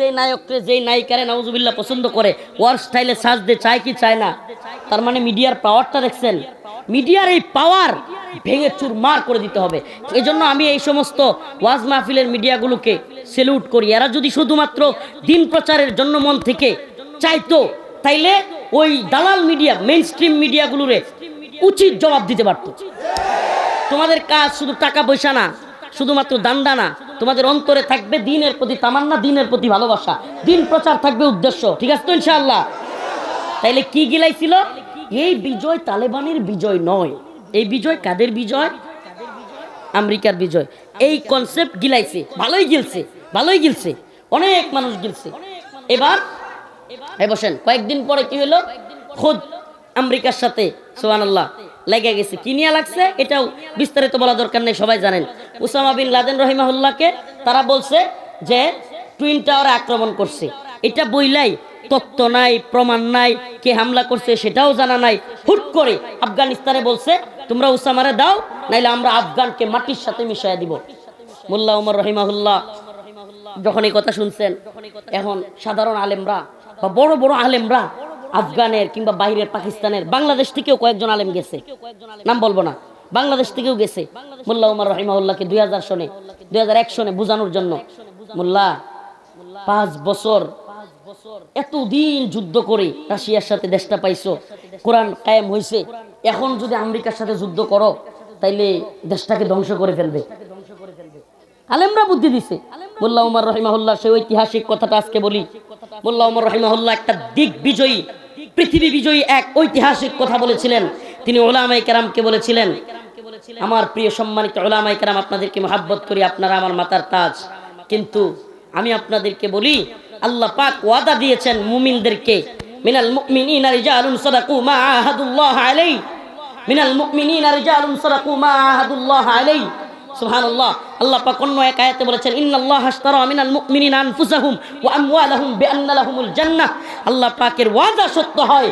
যে নায়ককে যেই নায়িকারে নওয়াজুবিল্লাহ পছন্দ করে ওয়ার স্টাইলে সাজতে চায় কি চায় না? তার মানে মিডিয়ার পাওয়ারটা দেখছেন? মিডিয়ার এই পাওয়ার ভেঙে চুরমার করে দিতে হবে। এই জন্য আমি এই সমস্ত ওয়াজ মাহফিলের মিডিয়াগুলোকে সেলুট করি। এরা যদি শুধুমাত্র দিন প্রচারের জন্য মন থেকে চাইতো, তাইলে ওই দালাল মিডিয়া মেইন স্ট্রিম মিডিয়াগুলোরে উচিত জবাব দিতে পারতো। তোমাদের কাজ শুধু টাকা পয়সা না, শুধুমাত্র দান্দা না তোমাদের অন্তরে থাকবে দিনের প্রতি তামান্না, দিনের প্রতি ভালোবাসা। দিন প্রচার থাকবে উদ্দেশ্য। ঠিক আছে তো ইনশাআল্লাহ? তাইলে কি গিলাইছিল? এই বিজয় তালেবানের বিজয় নয়। এই বিজয় কাদের বিজয়? আমেরিকার বিজয়। এই কনসেপ্ট গিলাইছে। ভালোই গিলছে ভালোই গিলছে। অনেক মানুষ গিলছে। এবার এ বসেন, কয়েকদিন পরে কি হলো? খোদ আমেরিকার সাথে সোহান আল্লাহ লেগে গেছে। কি নিয়ে লাগছে? এটাও বিস্তারিত বলা দরকার নেই, সবাই জানেন। উসামা বিন লাদেন রহিমাহুল্লাহকে তারা বলছে যে টুইন টাওয়ারে আক্রমণ করছে। এটা বইলাই তত্ত্ব নাই, প্রমাণ নাই, কে হামলা করছে সেটাও জানা নাই। হুট করে আফগানিস্তানে বলছে, তোমরা উসামারে দাও, নাইলে আমরা আফগানকে মাটির সাথে মিশাইয়া দিব। মোল্লা উমর রহিমাহুল্লাহ যখন এই কথা শুনছেন, এখন সাধারণ আলেমরা বা বড় বড় আলেমরা আফগানের কিংবা বাইরের পাকিস্তানের, বাংলাদেশ থেকেও কয়েকজন আলেম গেছে। নাম বলব না। বাংলাদেশ থেকেও গেছে। মোল্লা উমর রহিমাউল্লাহকে দুই হাজার সনে, দুই হাজার এক সনে বোঝানোর জন্য। মোল্লা, পাঁচ বছর এতদিন যুদ্ধ করে রাশিয়ার সাথে দেশটা পাইছো। কোরআন কায়েম হয়েছে এখন যদি আমেরিকার সাথে যুদ্ধ করো, তাইলে দেশটাকে ধ্বংস করে ফেলবে। আলেমরা বুদ্ধি দিছে। মোল্লা উমর রহিমাহুল্লাহ, সেই ঐতিহাসিক কথাটা আজকে বলি। মোল্লা উমর রহিমাহুল্লাহ একটা দিক বিজয়ী পৃথিবী বিজয়ী এক ঐতিহাসিক কথা বলেছিলেন। তিনি ওলামাই কেরামকে বলেছিলেন, আমার প্রিয় সম্মানিত ওলামাই কেরাম, আপনাদেরকে মহাব্বত করি, আপনারা আমার মাতার তাজ। কিন্তু আমি আপনাদেরকে বলি, আল্লাহ পাক ওয়াদা দিয়েছেন মুমিনদেরকে, মিনাল মুমিনিনা রিজালুন সাদাকু মা আহাদুল্লাহ আলাইহি, মিনাল মুমিনিনা রিজালুন সাদাকু মা আহাদুল্লাহ আলাইহি। সুবহানাল্লাহ। আল্লাহ পাক অন্য এক আয়াতে বলেছেন, ইন্নাল্লাহ আশতারা মিনাল মুমিনিনা আনফুসাহুম ওয়া আমওয়ালাহুম বিআন্না লাহুমুল জান্নাহ। আল্লাহ পাকের ওয়াদা সত্য হয়,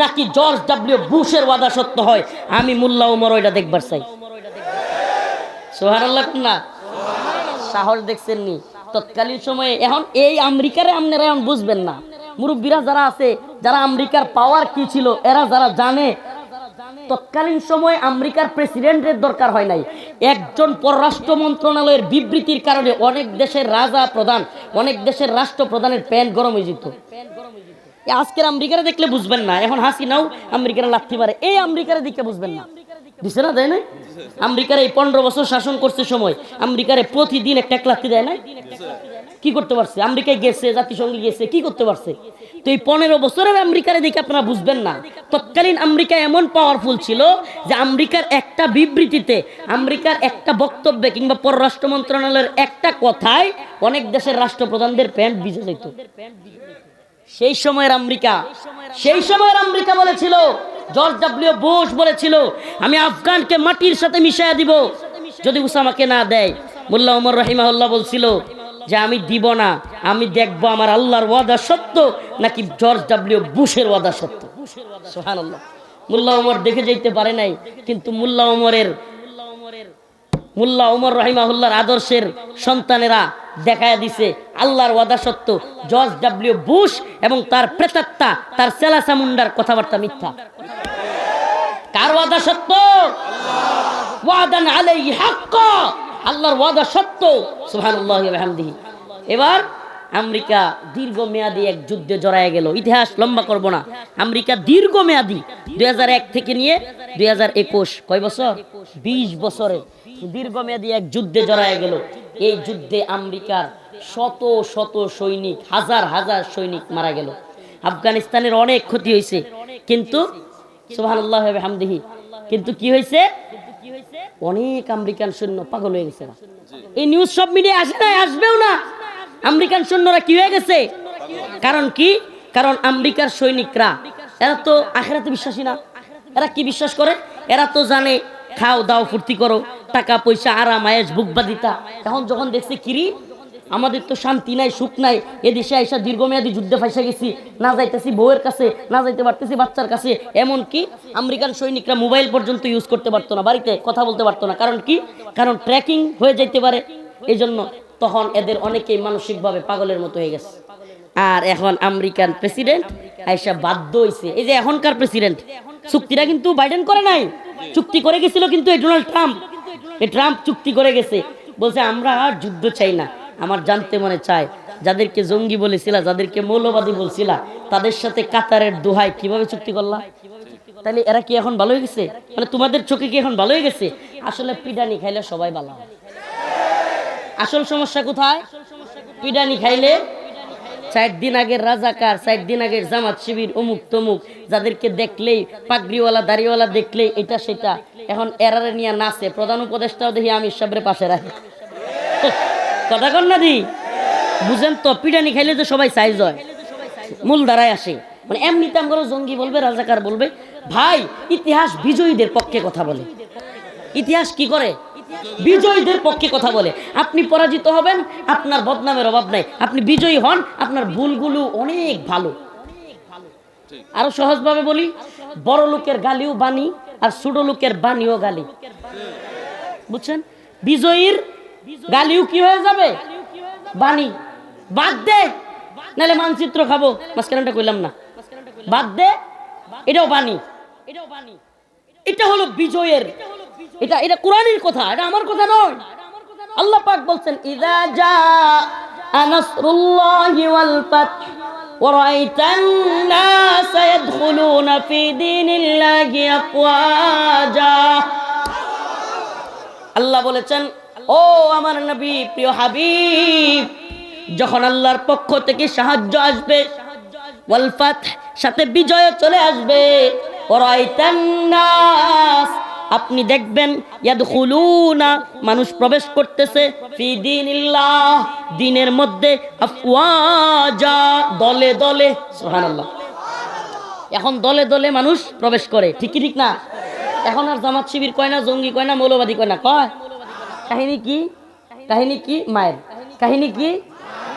নাকি জর্জ ডাব্লিউ বুশের ওয়াদা সত্য হয়? আমি মোল্লা ওমর, ওইটা দেখবার চাই। সুবহানাল্লাহ না? সাহস দেখছেন নি? তৎকালীন সময়ে এখন এই আমেরিকারে আপনারা এখন বুঝবেন না। মুরব্বীরা যারা আছে, যারা আমেরিকার পাওয়ার কি ছিল, এরা যারা জানে, তৎকালীন সময় আমেরিকার প্রেসিডেন্টের দরকার হয় নাই। একজন পররাষ্ট্র মন্ত্রণালয়ের বিবৃতির কারণে অনেক দেশের রাজা প্রধান, অনেক দেশের রাষ্ট্রপ্রধানের প্যান্ট গরম হয়ে যেত। আজকের আমেরিকারে দেখলে বুঝবেন না, এখন হাসিনাও আমেরিকার লাথি মারে, এই আমেরিকারে দিকে বুঝবেন না। দিছে না, দেয় না আমেরিকার এই পনেরো বছর শাসন করছে সময়, আমেরিকারে প্রতিদিন একটা এক লাথি দেয় না কি করতে পারছে? আমেরিকায় গেছে, জাতিসংঘে গেছে, কি করতে পারছে? তো এই পনেরো বছরের আমেরিকারে দেখে আপনারা বুঝবেন না। তৎকালীন আমেরিকা এমন পাওয়ারফুল ছিল যে আমেরিকার একটা বিবৃতিতে, আমেরিকার একটা বক্তব্যে কিংবা পররাষ্ট্র মন্ত্রণালয়ের একটা কথায় অনেক দেশের রাষ্ট্রপ্রধানদের প্যান্ট ভিজে যেত সেই সময়ের আমেরিকা, সেই সময়ের আমেরিকা বলেছিল, জর্জ ডাব্লিউ বুশ বলেছিল, আমি আফগানকে মাটির সাথে মিশাইয়া দিব। যদি উসামাকে না দেয়, মোল্লা উমর রহিমাহুল্লাহ বলছিল যে, আমি দিব না, আমি দেখব আমার আল্লাহর ওয়াদা সত্য নাকি জর্জ ডাব্লিউ বুশের ওয়াদা সত্য। সোহান আল্লাহ মোল্লা উমর দেখে যেতে পারে নাই, কিন্তু মোল্লা উমরের মুল্লা উমর রহিমাহুল্লাহর আদর্শের সন্তানেরা দেখায় দিছে, আল্লাহর ওয়াদা সত্য। জর্জ ডাব্লিউ বুশ এবং তার প্রেতাত্মা, তার সেলাসা মুন্ডার কথাবার্তা মিথ্যা। কার ওয়াদা সত্য? ওয়াদান আলাইহি হাক্কা। আল্লাহর ওয়াদা সত্য। সুবহানাল্লাহি ওয়া বিহামদিহি। এবার আমেরিকা দীর্ঘমেয়াদী এক যুদ্ধে জড়ায় গেল। ইতিহাস লম্বা করব না। আমেরিকা দীর্ঘমেয়াদী, দুই হাজার এক থেকে নিয়ে দু হাজার একুশ। কয় বছর? বিশ বছরে। দীর্ঘমেয়াদী এক যুদ্ধে জড়ায় গেল। এই যুদ্ধে আমেরিকার শত শত সৈনিক, হাজার হাজার সৈনিক মারা গেল। আফগানিস্তানের অনেক ক্ষতি হয়েছে। কিন্তু কিন্তু কি হয়েছে? অনেক আমেরিকান সৈন্য পাগল হয়ে গেছে এই নিউজ সব মিডিয়া আসে না, আসবেও না। আমেরিকান সৈন্যরা কি হয়ে গেছে? কারণ কি? কারণ আমেরিকার সৈনিকরা, এরা তো আখেরাতে বিশ্বাসী না। এরা কি বিশ্বাস করে? এরা তো জানে, খাও, দাও, ফুর্তি করো। টাকা পয়সা, আরাম, আয়েস বুকবাদিতা এখন যখন দেখছে কিরি, আমাদের তো শান্তি নাই, সুখ নাই। এদেশে আইসা দীর্ঘমেয়াদী যুদ্ধে ফাইসা গেছি। না যাইতেছি বউয়ের কাছে, না যাইতে পারতেছি বাচ্চার কাছে। এমন কি আমেরিকান সৈনিকরা মোবাইল পর্যন্ত ইউজ করতে পারতো না, বাড়িতে কথা বলতে পারতো না। কারণ কি? কারণ ট্র্যাকিং হয়ে যাইতে পারে। এই জন্য তখন এদের অনেকেই মানসিকভাবে পাগলের মতো হয়ে গেছে। আর এখন আমেরিকান প্রেসিডেন্ট আইসা বাধ্য হয়েছে এই যে এখনকার প্রেসিডেন্ট চুক্তিটা কিন্তু বাইডেন করে নাই। চুক্তি করে গেছিল কিন্তু এই ডোনাল্ড ট্রাম্প এই ট্রাম্প চুক্তি করে গেছে। বলছে, আমরা আর যুদ্ধ চাই না। আমার জানতে মনে চায়। যাদেরকে জঙ্গি বলেছিলা, যাদেরকে মৌলবাদী বলছিলা, তাদের সাথে কাতারের দোহাই কীভাবে চুক্তি করলা? তাহলে এরা কি এখন ভালো হয়ে গেছে? মানে তোমাদের চোখে কি এখন ভালো হয়ে গেছে? আসলে পিডানি খাইলে সবাই ভালো। আসল সমস্যা কোথায়? পিডানি খাইলে ষাট দিন আগের রাজাকার ষাট দিন আগের জামাত শিবির, অমুক তমুক, যাদেরকে দেখলেই পাগড়িওয়ালা, দাড়িওয়ালা দেখলেই এটা সেটা। এখন এরারে নিয়ে নাচে, প্রধান উপদেষ্টাও দেখি আমি সাবরে পাশে রাখি। কথা কন না দি? বুঝেন তো পিডানি খাইলে তো সবাই সাইজ হয়। মূল ধারায় আসে। মানে এমনিতে আমরা জঙ্গি বলবে, রাজাকার বলবে, ভাই, ইতিহাস বিজয়ীদের পক্ষে কথা বলে। ইতিহাস কি করে? বিজয়ীদের পক্ষে কথা বলে। আপনি পরাজিত হবেন, আপনার বদনামের অভাব নাই। আপনি বিজয়ী হন, আপনার ভুলগুলো অনেক ভালো। আরও সহজভাবে বলি, বড় লোকের গালিও বাণী আর ছোট লোকের বাণীও গালি। বুঝছেন? বিজয়ীর গালিও কি হয়ে যাবে? বাণী। বাদ দে, নাহলে মানচিত্র খাব। মাঝখানটা কইলাম না। বাদ দে, এটাও বাণী। এটাও বাণী এটা হলো বিজয়ের এটা এটা কোরআনের কথা এটা আমার কথা নয় আল্লাহ পাক বলছেন ইদা জা নাসরুল্লাহি ওয়াল ফাত ورأيت الناس يدخلون في دين الله أفواجا আল্লাহ বলেছেন ও আমার নবী প্রিয় হাবিব যখন আল্লাহর পক্ষ থেকে সাহায্য আসবে ওয়ালফাত সাথে বিজয় চলে আসবে ওরাইতান নাস আপনি দেখবেন, ইয়াদখুলুনা, মানুষ প্রবেশ করতেছে, ফি দীনিল্লাহ, দিনের মধ্যে আফওয়াজা, দলে দলে, সুবহানাল্লাহ। এখন দলে দলে মানুষ প্রবেশ করে ঠিকই ঠিক না? এখন আর জামাত শিবির কয় না, জঙ্গি কয় না, মৌলবাদী কয় না, কয়? কাহিনী কি? কাহিনী কি? মায়ের। কাহিনী কি?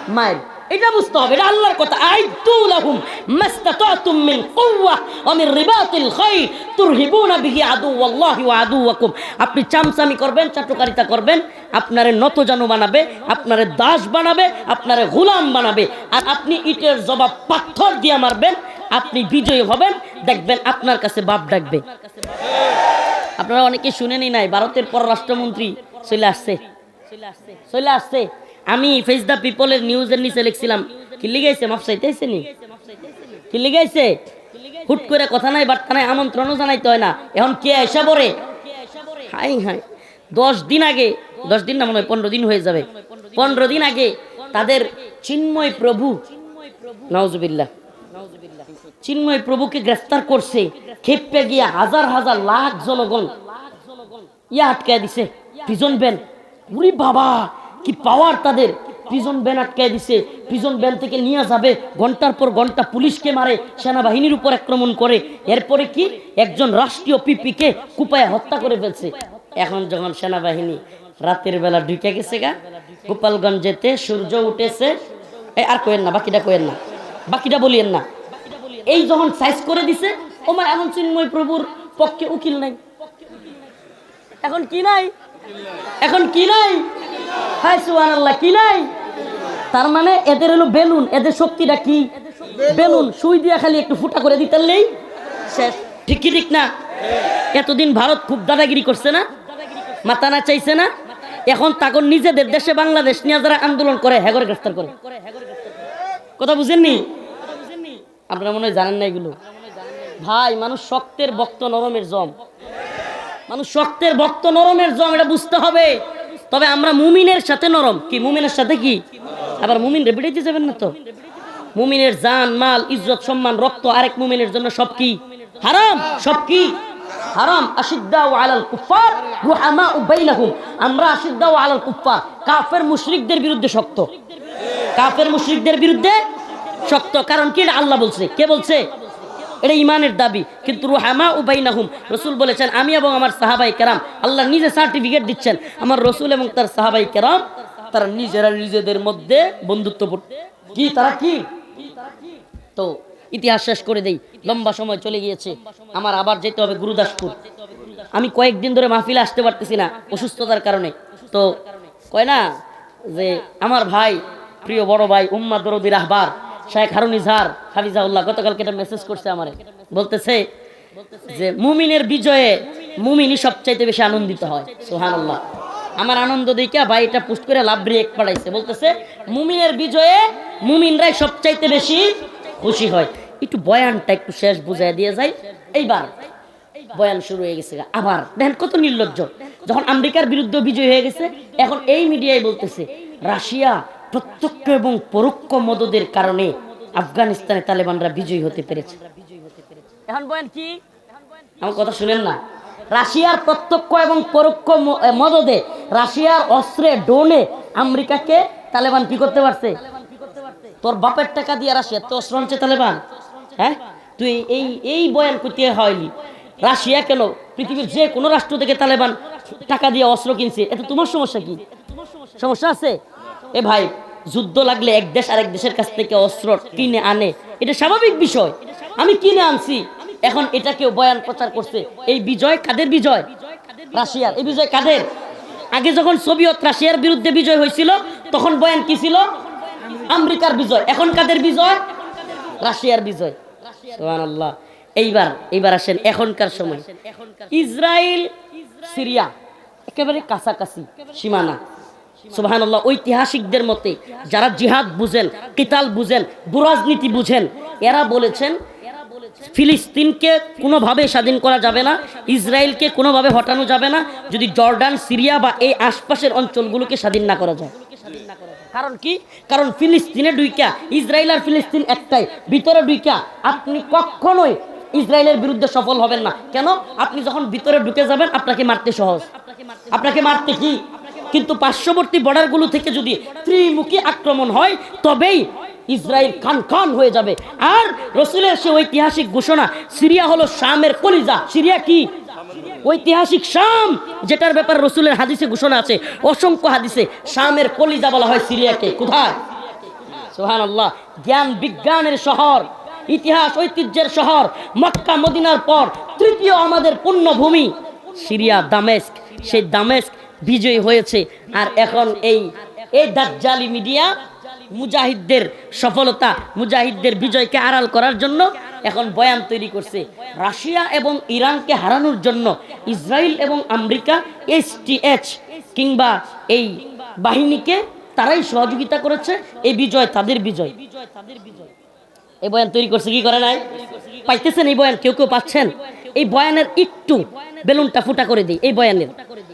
মায়ের। এটা বুঝতে হবে, এটা আল্লাহর কথা। আইদু লাহুম মাস্তাতাতুম মিন কুওয়া ওয়া মিন রিবাতিল খাইর তুরহিবুনা বিহি আদুওয়াল্লাহি ওয়া আদুওয়াকুম। আপনি চামচামি করবেন, চাটুকারিতা করবেন, আপনারে নতজানু বানাবে, আপনারে দাস বানাবে, আপনারে গোলাম বানাবে। আর আপনি ইটের জবাব পাথর দিয়ে মারবেন, আপনি বিজয়ী হবেন, দেখবেন আপনার কাছে বাপ ডাকবে। আপনারা অনেকে শুনেনি নাই, ভারতের পররাষ্ট্রমন্ত্রী চলে আসছে। চলে আসছে। চলে আসছে আমি ফেস দ্য পিপলের নিউজের নিচে লিখছিলাম। কি লিগাইছে মাপ চাইতেছে নি? কি লিগাইছে হুট করে কথা নাই, বার্তা নাই, আমন্ত্রণও জানাইতে হয় না। এখন কে এসে পড়ে? Hi hi. দশ দিন আগে, দশ দিন না মনে হয়, পনেরো দিন হয়ে যাবে। পনেরো দিন আগে তাদের চিন্ময় প্রভু নওজবিল্লাহ চিন্ময় প্রভুকে গ্রেফতার করছে। খেপে গিয়ে হাজার হাজার লাখ জনগণ, ইয়া আটকায় দিছে। প্রিজন ব্যান উরি বাবা! কি পাওয়ার তাদের? প্রিজন ব্যান আটকায় দিছে। প্রিজন ব্যান থেকে নিয়ে যাবে। ঘণ্টার পর ঘণ্টা পুলিশকে মারে, সেনাবাহিনীর উপর আক্রমণ করে। এরপরে কি? একজন রাষ্ট্রীয় পিপিকে কুপায় হত্যা করে ফেলছে। এখন যখন সেনাবাহিনী রাতের বেলা ঢুকে গেছে গা গোপালগঞ্জেতে সূর্য উঠেছে। আর কোয়েন না, বাকিটা কোয়েন না। বাকিটা বলিয়েন না। এই যখন সাইজ করে দিছে, ওমার এখন চিন্ময় প্রভুর পক্ষে উকিল নাই। এখন কি নাই? এখন কি নাই? তার মানে এদের হলো বেলুন, এদের শক্তিটা কি? বেলুন, সুই দিয়া খালি একটু ফুটা করে দিতেলেই শেষ। ঠিক কি ঠিক না? এতদিন ভারত খুব দাদাগিরি করছে না, মাথা না চাইছে না, এখন তখন নিজেদের দেশে বাংলাদেশ নিয়ে যারা আন্দোলন করে হেগর গ্রেফতার করে। কথা বুঝেননি আপনারা মনে হয় জানেন না এগুলো? ভাই, মানুষ শক্তের বক্ত নরমের জম। মানুষ শক্তের ভক্ত নরমের জম, এটা বুঝতে হবে। তবে আমরা মুমিনের সাথে নরম। কি, মুমিনের সাথে কি? আবার মুমিন রেপিটাইতে যাবেন না তো? মুমিনের জান, মাল, ইজ্জত, সম্মান, রক্ত আরেক মুমিনের জন্য সব কি? হারাম? সব কি? হারাম। আশিদ্দাউ আলাল কুফার রুহামা বাইনাহুম। আমরা আশিদ্দাউ আলাল কুফার কাফের মুশরিকদের বিরুদ্ধে শক্ত। কাফের মুশরিকদের বিরুদ্ধে শক্ত। কারণ কি? আল্লাহ বলছে। কে বলছে? এটা ইমানের দাবি। কিন্তু রুহামা উবাইনাহুম রসুল বলেছেন, আমি এবং আমার সাহাবাই কেরাম, আল্লাহ নিজে সার্টিফিকেট দিচ্ছেন। আমার রসুল এবং তার সাহাবাই কেরাম, তারা নিজেরা নিজেদের মধ্যে বন্ধুত্ব কি, তারা কি? তো ইতিহাস শেষ করে দেই। লম্বা সময় চলে গিয়েছে। আমার আবার যেতে হবে গুরুদাসপুর। আমি কয়েকদিন ধরে মাহফিলে আসতে পারতেছি না, অসুস্থতার কারণে। তো কয় না যে, আমার ভাই, প্রিয় বড় ভাই, উম্মা দরদি রাহবার শাহেখ হারুন ইজহার হাফিজাউল্লাহ গতকালকে একটা মেসেজ করছে আমারে। বলতেছে যে, মুমিনের বিজয়ে মুমিনই সবচাইতে বেশি আনন্দিত হয়। সুহানাল্লাহ আমার আনন্দ দেখিয়া ভাই এটা পোস্ট করে লাভ ব্রেক পাঠাইছে। বলতেছে, মুমিনের বিজয়ে মুমিনরাই সবচাইতে বেশি খুশি হয়। একটু বয়ানটা একটু শেষ বুঝাই দিয়ে যায় এইবার বয়ান শুরু হয়ে গেছে আবার, দেখেন কত নির্লজ্জ। যখন আমেরিকার বিরুদ্ধে বিজয় হয়ে গেছে, এখন এই মিডিয়ায় বলতেছে, রাশিয়া প্রত্যক্ষ এবং পরোক্ষ মদদের কারণে আফগানিস্তানে তালেবানরা বিজয়ী হতে পেরেছে। এখন বয়ান কি? আমার কথা শুনেন না। রাশিয়ার প্রত্যক্ষ এবং পরোক্ষ মদদে রাশিয়ার অস্ত্রে ডোনে আমেরিকাকে তালেবান কি করতে পারছে? তোর বাপের টাকা দিয়ে রাশিয়া তো অস্ত্র আনছে তালেবান। হ্যাঁ? তুই এই এই বয়ান করতে হয়নি। রাশিয়া কেন? পৃথিবীর যে কোনো রাষ্ট্র থেকে তালেবান টাকা দিয়ে অস্ত্র কিনছে, এতে তোমার সমস্যা কি? সমস্যা আছে? এ ভাই, যুদ্ধ লাগলে এক দেশ আরেক দেশের কাছ থেকে অস্ত্র কিনে আনে। এটা স্বাভাবিক বিষয়। আমি কিনে আনছি। এখন এটা কেউ বয়ান প্রচার করছে। এই বিজয় কাদের বিজয়? রাশিয়ার। এই বিজয় কাদের? আগে যখন সোভিয়ত রাশিয়ার বিরুদ্ধে বিজয় হয়েছিল, তখন বয়ান কি ছিল? আমেরিকার বিজয়। এখন কাদের বিজয়? রাশিয়ার বিজয়। সুবহানাল্লাহ। এইবার এইবার আসেন এখনকার সময়। Israel Syria. একেবারে কাছাকাছি, সীমানা। সুবহানাল্লাহ, ঐতিহাসিকদের মতে যারা জিহাদ বুঝেন, কিতাল বুঝেন বুরাজনীতি বুঝেন, এরা বলেছেন ফিলিস্তিনকে কোনোভাবে স্বাধীন করা যাবে না, ইসরায়েলকে কোনোভাবে হটানো যাবে না, যদি জর্ডান, সিরিয়া বা এই আশপাশের অঞ্চলগুলোকে স্বাধীন না করা যায়। কারণ কি? কারণ ফিলিস্তিনে ডুইকা ইসরায়েল আর ফিলিস্তিন একটাই, ভিতরে ডুইকা আপনি কখনোই ইসরায়েলের বিরুদ্ধে সফল হবেন না। কেন? আপনি যখন ভিতরে ঢুকে যাবেন, আপনাকে মারতে সহজ। আপনাকে মারতে কি? কিন্তু পার্শ্ববর্তী বর্ডারগুলো থেকে যদি ত্রিমুখী আক্রমণ হয়, তবেই ইসরায়েল খান খান হয়ে যাবে। আর রসুলের সে ঐতিহাসিক ঘোষণা, সিরিয়া হলো শামের কলিজা। সিরিয়া কি? ঐতিহাসিক শাম, যেটার ব্যাপারে রসুলের হাদিসে ঘোষণা আছে। অসংখ্য হাদিসে শামের কলিজা বলা হয় সিরিয়াকে। কোথায়? সোহান আল্লাহ জ্ঞান বিজ্ঞানের শহর, ইতিহাস ঐতিহ্যের শহর, মক্কা, মদিনার পর তৃতীয় আমাদের পুণ্যভূমি সিরিয়া, দামেস্ক। সেই দামেস্ক বিজয়ী হয়েছে। আর এখন এই এই দাজ্জালি মিডিয়া মুজাহিদদের সফলতা, মুজাহিদদের বিজয়কে আড়াল করার জন্য এখন বয়ান তৈরি করছে। রাশিয়া এবং ইরানকে হারানোর জন্য ইসরায়েল এবং আমেরিকা এসটিএচ কিংবা এই বাহিনীকে তারাই সহযোগিতা করেছে। এই বিজয় তাদের বিজয়। এই বয়ান তৈরি করছে কি করে নাই? পাইতেছেন এই বয়ান? কেউ কেউ পাচ্ছেন? এই বয়ানের একটু বেলুনটা ফুটা করে দিই, এই বয়ানের।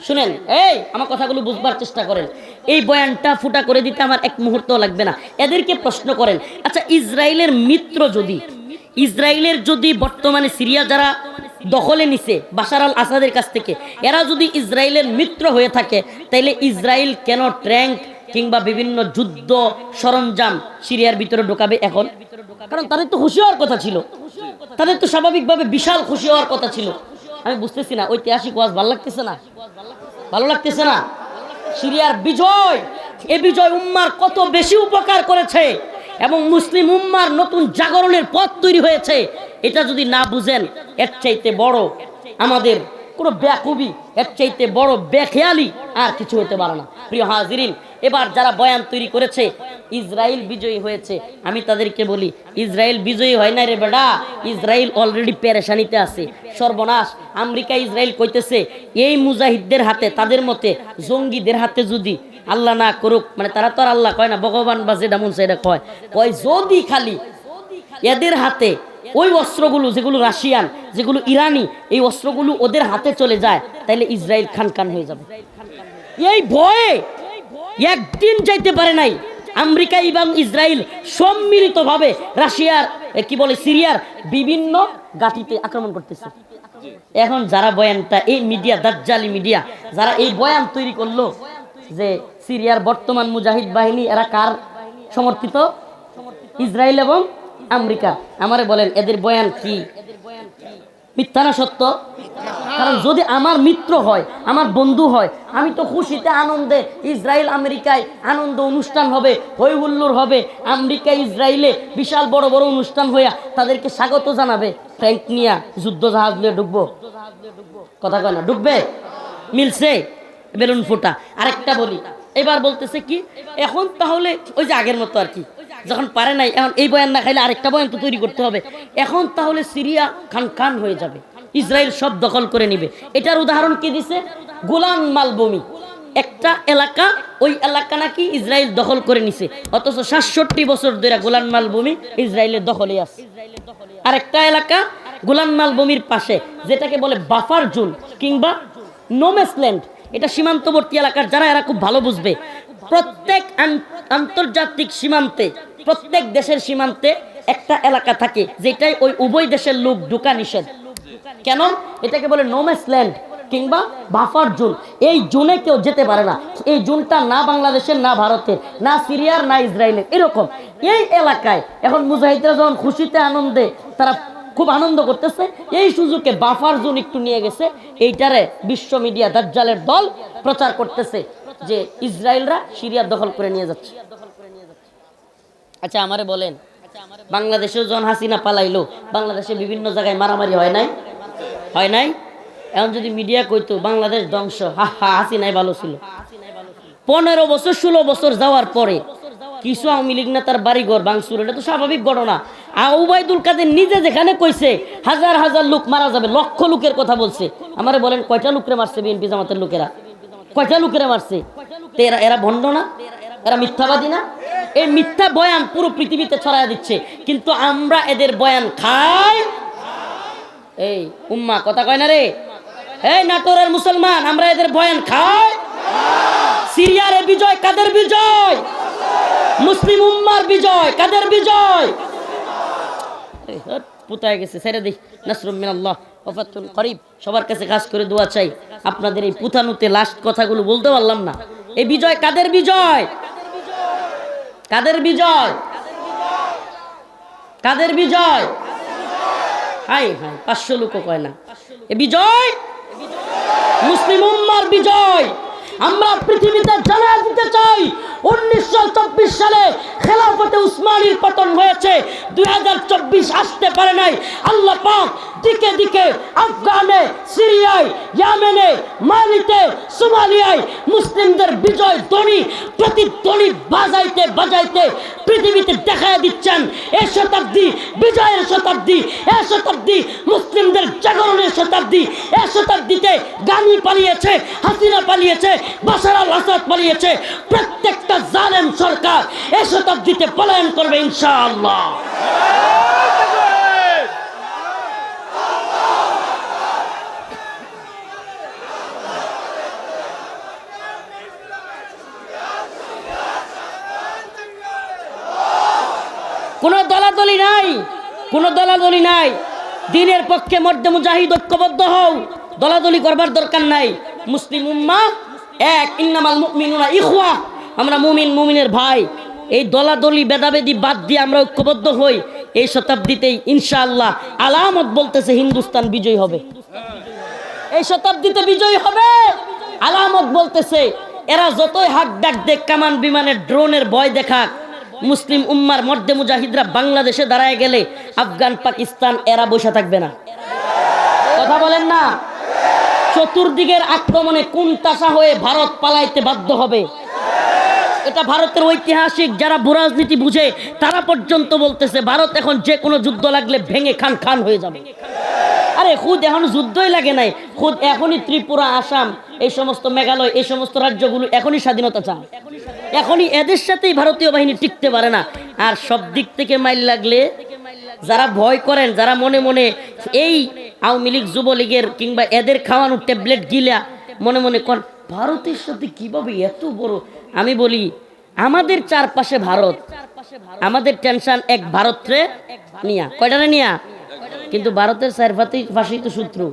শুনেন, এই আমার কথাগুলো বুঝবার চেষ্টা করেন। এই বয়ানটা ফুটা করে দিতে আমার এক মুহূর্ত লাগবে না। এদেরকে প্রশ্ন করেন আচ্ছা ইসরায়েলের মিত্র যদি, ইসরায়েলের যদি বর্তমানে সিরিয়া যারা দখলে নিছে, বাশার আল আসাদের কাছ থেকে, এরা যদি ইসরায়েলের মিত্র হয়ে থাকে, তাইলে ইসরায়েল কেন ট্র্যাঙ্ক কিংবা বিভিন্ন যুদ্ধ সরঞ্জাম সিরিয়ার ভিতরে ঢোকাবে এখন? কারণ তাদের তো খুশি হওয়ার কথা ছিল। তাদের তো স্বাভাবিকভাবে বিশাল খুশি হওয়ার কথা ছিল। আমি বুঝতেছি না, ঐতিহাসিক ওয়াজ ভালো লাগতেছে না? ভালো লাগতেছে না? সিরিয়ার বিজয়, এ বিজয় উম্মার কত বেশি উপকার করেছে এবং মুসলিম উম্মার নতুন জাগরণের পথ তৈরি হয়েছে, এটা যদি না বুঝেন, এর চাইতে বড় আমাদের কোনো ব্যাকুবি এর চাইতে বড় বেখেয়ালি আর কিছু হতে পারে না। প্রিয় হাজিরিন, এবার যারা বয়ান তৈরি করেছে ইসরায়েল বিজয়ী হয়েছে, আমি তাদেরকে বলি ইসরায়েল বিজয়ী হয় না রে বেডা ইসরায়েল অলরেডি পেরেশানিতে আছে। সর্বনাশ, আমেরিকা ইসরায়েল কইতেছে, এই মুজাহিদদের হাতে, তাদের মতে জঙ্গিদের হাতে যদি আল্লাহ না করুক মানে তারা তো আর আল্লাহ কয় না, ভগবান বা যেটা মন সেটা কয়। কয়, যদি খালি এদের হাতে ওই অস্ত্রগুলো যেগুলো রাশিয়ান, যেগুলো ইরানি, এই অস্ত্রগুলো ওদের হাতে চলে যায় তাহলে ইসরায়েল খান খান হয়ে যাবে। এই ভয়ে একদিন যাইতে পারে নাই, আমেরিকা এবং ইসরায়েল সম্মিলিতভাবে রাশিয়ার কি বলে, সিরিয়ার বিভিন্ন গাটিতে আক্রমণ করতেছে। এখন যারা বয়ানটা, এই মিডিয়া, দাজ্জালি মিডিয়া, যারা এই বয়ান তৈরি করল যে সিরিয়ার বর্তমান মুজাহিদ বাহিনী, এরা কার সমর্থিত? ইসরায়েল এবং আমেরিকা। আমারে বলেন, এদের বয়ান কি? মিথ্যা না সত্য? কারণ যদি আমার মিত্র হয়, আমার বন্ধু হয়, আমি তো খুশিতে আনন্দে ইসরায়েল আমেরিকায় আনন্দ অনুষ্ঠান হবে হই হুল্লোড় হবে, আমেরিকা, ইসরায়েলে বিশাল বড় বড় অনুষ্ঠান হইয়া তাদেরকে স্বাগত জানাবে। ট্যাঙ্ক নিয়ে যুদ্ধ জাহাজ নিয়ে ঢুকবো। কথা কয় না, ঢুকবে? মিলছে। বেলুন ফোটা। আরেকটা বলি। এবার বলতেছে কি, এখন তাহলে ওই যে আগের মতো আর কি। যখন পারে নাই, এখন এই বয়ান না খাইলে আরেকটা বয়ান তো তৈরি করতে হবে। এখন তাহলে সিরিয়া খান খান হয়ে যাবে। ইসরায়েল সব দখল করে নিবে। এটার উদাহরণ কি দিছে? গোলাম মালভূমি। একটা এলাকা, ওই এলাকা নাকি ইসরায়েল দখল করে নিছে। অথচ সাতষট্টি বছর ধরে গোলান মালভূমি ইসরায়েলের দখলে আছে। আর একটা এলাকা গোলান মালভূমির পাশে, যেটাকে বলে বাফার জোন কিংবা নোমেসল্যান্ড এটা সীমান্তবর্তী এলাকার, যারা এরা খুব ভালো বুঝবে। প্রত্যেক আন- আন্তর্জাতিক সীমান্তে প্রত্যেক দেশের সীমান্তে একটা এলাকা থাকে, যেটাই ওই উভয় দেশের লোক ঢুকা নিষেধ। কেন? এটাকে বলে নোমেসল্যান্ড কিংবা বাফার জোন এই জোনে কেউ যেতে পারে না। এই জোনটা না বাংলাদেশের, না ভারতের, না সিরিয়ার, না ইসরায়েলের। এরকম। এই এলাকায় এখন মুজাহিদরা যখন খুশিতে, আনন্দে, তারা খুব আনন্দ করতেছে, এই সুযোগে বাফার জোন একটু নিয়ে গেছে। এইটারে বিশ্ব মিডিয়া দাজ্জালের দল প্রচার করতেছে যে ইসরায়েলরা সিরিয়া দখল করে নিয়ে যাচ্ছে। আচ্ছা আমারে বলেন। বাংলাদেশেও জন হাসিনা পালাইলো। বাংলাদেশে বিভিন্ন জায়গায় মারামারি হয় নাই? হয় নাই? এখন যদি মিডিয়া কইতো, বাংলাদেশ ধ্বংস। হা হা, হাসিনাই ভালো ছিল। পনেরো বছর, ষোলো বছর যাওয়ার পরে কিছু আওয়ামী লীগ নেতার বাড়িঘর ভাঙচুর, এটা তো স্বাভাবিক ঘটনা। আউবাইদুল কাদের নিজে যেখানে কইছে, হাজার হাজার লোক মারা যাবে, লক্ষ লোকের কথা বলছে। আমারে বলেন, কয়টা লোকরে মারছে বিএনপি জামাতের লোকেরা? কয়টা লোকেরা মারছে? এরা এরা ভণ্ড না? এরা মিথ্যাবাদী না? এই মিথ্যা বয়ান পুরো পৃথিবীতে ছড়ায় দিচ্ছে। কিন্তু আমরা এদের বয়ান খাই। এই, উম্মা, কথা কয় না রে? এই নাটোরের মুসলমান, আমরা এদের বয়ান খাই। সিরিয়ারে বিজয় কাদের বিজয়? মুসলিম উম্মার বিজয় কাদের বিজয়? পুতায় গেছে, ছেড়ে দিই। নাসরুম মিনাল্লাহ ওয়াফাতুল করিব। সবার কাছে কাজ করে দোয়া চাই। আপনাদের এই পুথানুতে লাস্ট কথাগুলো বলতে পারলাম না। এই বিজয় কাদের বিজয়? কাদের বিজয়? কাদের বিজয়? হাই হাই, পাঁচশো লোক কয় না। এ বিজয়? মুসলিম উম্মার বিজয়। আমরা পৃথিবীতে জানা দিতে চাই। উনিশশো চব্বিশ সালে খেলাফতে উসমানীর পতন হয়েছে। দুই আসতে পারে নাই। আল্লাহ পাক দিকে দিকে আফগানে, সিরিয়ায়, ইয়ামেনে, মালিতে, সোমালিয়ায় মুসলিমদের বিজয় ধ্বনি প্রতিধ্বনি বাজাইতে বাজাইতে পৃথিবীতে দেখায় দিচ্ছেন। এ শতাব্দী বিজয়ের শতাব্দী, এ শতাব্দী মুসলিমদের জাগরণের শতাব্দী, এ শতাব্দীতে গানি পালিয়েছে, হাসিনা পালিয়েছে বাসার আল আসাদ পালিয়েছে। প্রত্যেকটা জালেম সরকার এ শতাব্দীতে পলায়ন করবে ইনশাআল্লাহ। কোনো দলাদলি নাই, কোনো দলাদলি নাই। দিনের পক্ষে মধ্যে মুজাহিদ ঐক্যবদ্ধ হও, দলাদলি করবার দরকার নাই। মুসলিম উম্মা এক, ইন্নামাল মুমিনুনা ইখওয়া। আমরা মুমিন, মুমিনের ভাই। এই দলাদলি, বেদাবেদি বাদ দিয়ে আমরা ঐক্যবদ্ধ হই। এই শতাব্দীতেই ইনশাআল্লাহ আলামত বলতেছে হিন্দুস্তান বিজয় হবে। এই শতাব্দীতে বিজয়ী হবে। আলামত বলতেছে, এরা যতই হাক ডাক দেখ কামান বিমানের ড্রোনের ভয় দেখাক। মুসলিম উম্মার মর্দে মুজাহিদরা বাংলাদেশে দাঁড়ায় গেলে আফগান, পাকিস্তান, এরা বসে থাকবে না। কথা বলেন না। চতুর্দিকের আক্রমণে কুন্তাসা হয়ে ভারত পালাইতে বাধ্য হবে। এটা ভারতের ঐতিহাসিক, যারা ভূরাজনীতি বুঝে, তারা পর্যন্ত বলতেছে, ভারত এখন যে কোনো যুদ্ধ লাগলে ভেঙে খান খান হয়ে যাবে। আরে, খুদ এখন যুদ্ধই লাগে নাই। খুদ এখনই ত্রিপুরা, আসাম, এই সমস্ত মেঘালয়, এই সমস্ত রাজ্যগুলো এখনই স্বাধীনতা চায়। এখনই এদের সাথেই ভারতীয় বাহিনী টিকতে পারে না। আর সব দিক থেকে মাইল লাগলে যারা ভয় করেন, যারা মনে মনে এই আওয়ামী লীগ, যুবলীগের কিংবা এদের খাওয়ানো ট্যাবলেট গিলা মনে মনে কর, ভারতের সাথে কীভাবে এত বড় আমি বলি, আমাদের চারপাশে ভারত, আমাদের টেনশন এক ভারতরে নিয়া। কয়টারে নিয়া? কিন্তু ভারতের চারপাতে পাশেই তো শত্রু।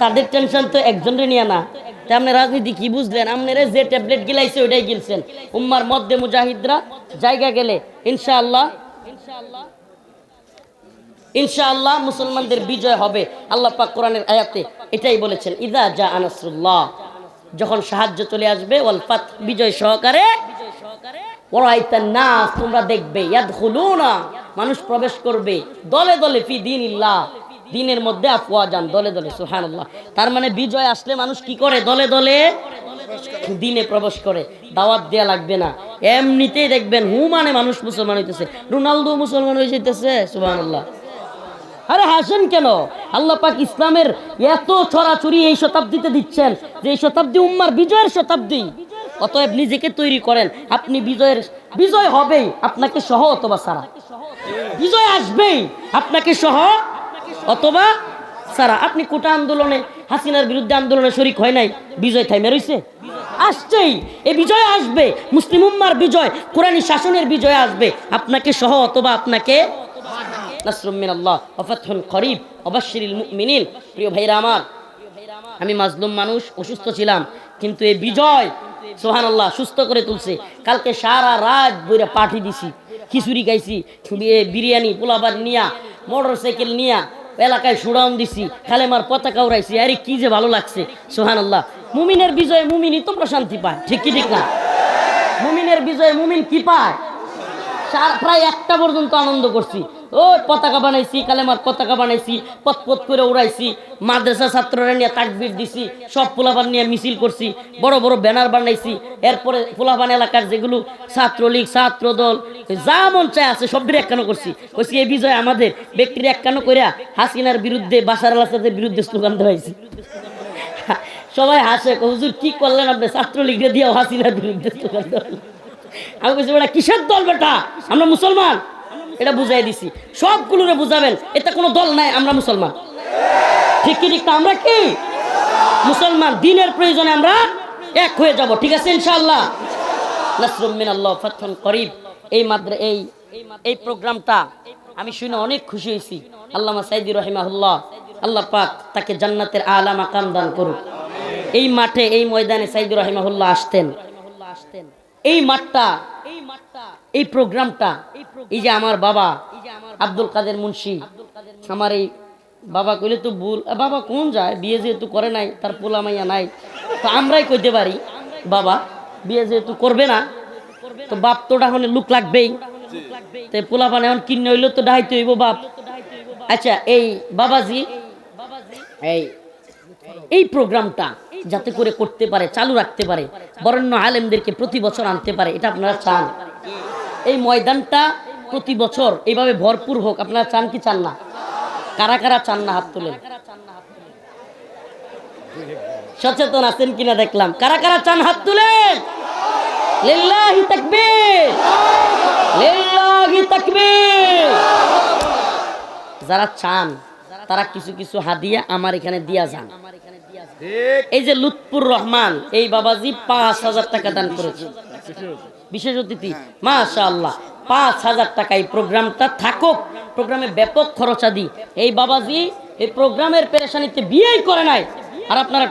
তাদের টেনশন তো একজনের নিয়ে না। তা আপনি রাজনীতি কি বুঝলেন? আপনারা যে ট্যাবলেট গিলাইছে ওইটাই গিলছেন। উম্মার মধ্যে মুজাহিদরা জায়গা গেলে ইনশাআল্লাহ ইনশাআল্লাহ ইনশাআল্লাহ মুসলমানদের বিজয় হবে। আল্লাহ পাক কোরআনের আয়াতে এটাই বলেছেন, ইদা যা আনাসরুল্লাহ যখন সাহায্য চলে আসবে, ওয়াল ফাত, বিজয় সহকারে তোমরা দেখবে মানুষ প্রবেশ করবে, দলে দলে ফি দীনিল্লাহ, দিনের মধ্যে আফওয়া যান, দলে দলে, সুবহানাল্লাহ। তার মানে বিজয় আসলে মানুষ কি করে? দলে দলে দিনে প্রবেশ করে, দাওয়াত দেয়া লাগবে না। এমনিতেই দেখবেন হু মানে মানুষ মুসলমান হইতেছে। রোনালদো মুসলমান হয়ে যেতেছে সুবহানাল্লাহ। আরে হাসেন কেন? আল্লাহ পাক ইসলামের এত ছড়াছড়ি এই শতাব্দীতে দিচ্ছেন যে এই শতাব্দী উম্মার বিজয়ের শতাব্দী। অতএব নিজেকে তৈরি করেন। আপনি বিজয়ের, বিজয় হবেই আপনাকে সহ অথবা সারা। বিজয় আসবেই আপনাকে সহ অথবা সারা। আপনি কোটা আন্দোলনে, হাসিনার বিরুদ্ধে আন্দোলনে শরিক হয় নাই, বিজয় থাইমে রইছে? আসছেই। এই বিজয় আসবে। মুসলিম উম্মার বিজয়, কোরআনী শাসনের বিজয় আসবে। আপনাকে সহ অথবা আপনাকে মিন ভাইরা আমার, আমি মাজলুম মানুষ, অসুস্থ ছিলাম, কিন্তু এই বিজয় সোহান আল্লাহ সুস্থ করে তুলছে। কালকে সারা রাত বইরা পাঠি দিছি, খিচুড়ি খাইছি বিরিয়ানি পোলাবার নিয়া মোটর সাইকেল নিয়া, এলাকায় সুড়াউন দিছি খালে খালেমার পতাকা উড়াইছি, আরে কি যে ভালো লাগছে সোহান আল্লাহ মুমিনের বিজয়ে মুমিনই তো প্রশান্তি পায়, ঠিক কি ঠিক না? মুমিনের বিজয়ে মুমিন কি পায়? প্রায় একটা পর্যন্ত আনন্দ করছি। ও পতাকা বানাইছি, কালেমার পতাকা বানাইছি, পথ করে উড়াইছি মাদ্রাসা ছাত্ররা নিয়ে তাকবির দিছি, সব পোলাপান নিয়ে মিছিল করছি, বড় বড় ব্যানার বানাইছি, এরপরে পোলাপান এলাকার যেগুলো ছাত্রলীগ ছাত্র দল যা মন চায় আছে সবটির একখানো করছি। কইছি এই বিজয় আমাদের, ব্যক্তির একখানো কইরা হাসিনার বিরুদ্ধে, বাসার আল বিরুদ্ধে স্লোগান দেওয়াইছি। সবাই হাসে হুজুর, কি করলেন আপনি? ছাত্রলীগকে দিয়ে হাসিনার বিরুদ্ধে স্লোগান দেওয়ালেন। আমি বলছি, বেটা, কিসের দল বেটা? আমরা মুসলমান। এটা বুঝাই দিছি। সবগুলোরে বুঝাবেন এটা কোনো দল নাই, আমরা মুসলমান। ঠিক কি, ঠিক আমরা কি? মুসলমান, দিনের প্রয়োজনে আমরা এক হয়ে যাব, ঠিক আছে ইনশাআল্লাহ? নাসরুম মিন আল্লাহ ফাতহুন করিব এই মাদ্রা, এই এই প্রোগ্রামটা আমি শুনে অনেক খুশি হয়েছি। আল্লামা সাইদি রহিমাহুল্লাহ, আল্লাহ পাক তাকে জান্নাতের আলা মাকাম দান করুক। এই মাঠে, এই ময়দানে সাইদি রহিমাহুল্লাহ আসতেন। এই মাঠটা এই মাঠটা এই প্রোগ্রামটা, এই যে আমার বাবা, আব্দুল কাদের মুন্সি, আমার এই বাবা কইলে তো ভুল। বাবা কোন যায়? বিয়ে যেহেতু করে নাই, তার পোলা মাইয়া নাই। তো আমরাই কইতে পারি, বাবা, বিয়ে যেহেতু করবে না, তো বাপ তো এখন লুক লাগবেই। তো পোলা পান এখন কিনে হইল তো ডাইতে হইব বাপ। আচ্ছা এই বাবাজি, এই এই প্রোগ্রামটা যাতে করে করতে পারে, চালু রাখতে পারে, বরেণ্য আলেমদেরকে প্রতি বছর আনতে পারে, এটা আপনারা চান। এই ময়দানটা প্রতি বছর এইভাবে ভরপুর হোক, আপনারা চান কি চান না? কারা কারা চান না হাত তুলেন? সচেতন আছেন কিনা দেখলাম। কারা কারা চান হাত তুলেন? যারা চান, তারা কিছু কিছু হাদিয়া আমার এখানে দিয়া যান। এই যে লুৎপুর রহমান, এই বাবাজি পাঁচ হাজার টাকা দান করেছে। বিশেষ অতিথি মাশা আল্লাহ পাঁচ হাজার টাকা এই প্রোগ্রামটা থাকুক। প্রোগ্রামে ব্যাপক খরচাদি এই বাবাজি এই প্রোগ্রামের পেরেশানিতে বিয়েই করে নাই। আর আপনারা